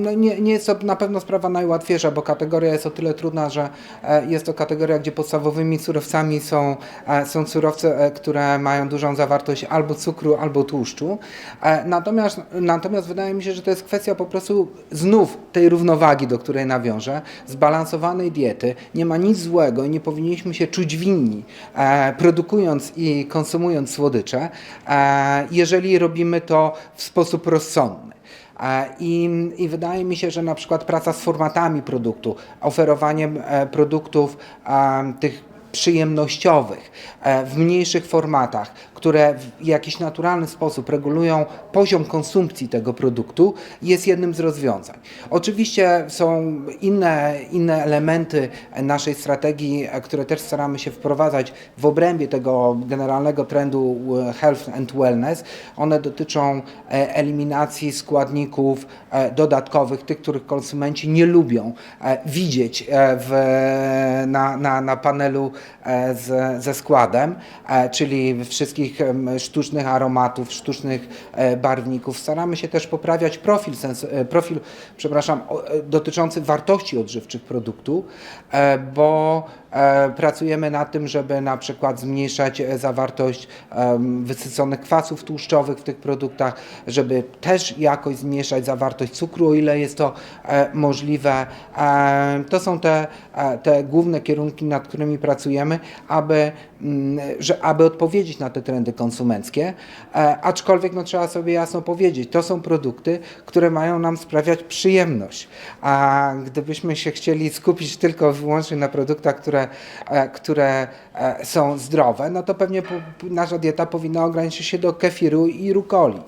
no nie, nie jest to na pewno sprawa najłatwiejsza, bo kategoria jest o tyle trudna, że e, jest to kategoria, gdzie podstawowymi surowcami są, e, są surowce, e, które mają dużą zawartość albo cukru, albo tłuszczu. Natomiast, natomiast wydaje mi się, że to jest kwestia po prostu znów tej równowagi, do której nawiążę, zbalansowanej diety. Nie ma nic złego i nie powinniśmy się czuć winni, produkując i konsumując słodycze, jeżeli robimy to w sposób rozsądny. E, I, I wydaje mi się, że na przykład praca z formatami produktu, oferowaniem e, produktów e, tych przyjemnościowych e, w mniejszych formatach, które w jakiś naturalny sposób regulują poziom konsumpcji tego produktu, jest jednym z rozwiązań. Oczywiście są inne, inne elementy naszej strategii, e, które też staramy się wprowadzać w obrębie tego generalnego trendu e, health and wellness. One dotyczą eliminacji składników dodatkowych, tych, których konsumenci nie lubią widzieć w, na, na, na panelu z, ze składem, e, czyli wszystkich sztucznych aromatów, sztucznych e, barwników. Staramy się też poprawiać profil, sens, e, profil przepraszam, e, dotyczący wartości odżywczych produktu, e, bo e, pracujemy nad tym, żeby na przykład zmniejszać e, zawartość wysyconych kwasów tłuszczowych w tych produktach, żeby też jakoś zmniejszać zawartość cukru, o ile jest to e, możliwe. E, To są te, e, te główne kierunki, nad którymi pracujemy, aby, mm, że, aby odpowiedzieć na te trendy konsumenckie. E, Aczkolwiek no, trzeba sobie jasno powiedzieć, to są produkty, które mają nam sprawiać przyjemność. A gdybyśmy się chcieli skupić tylko i wyłącznie na produktach, które, e, które e, są zdrowe, no to pewnie nasza dieta powinna ograniczyć się do kefiru i rukoli.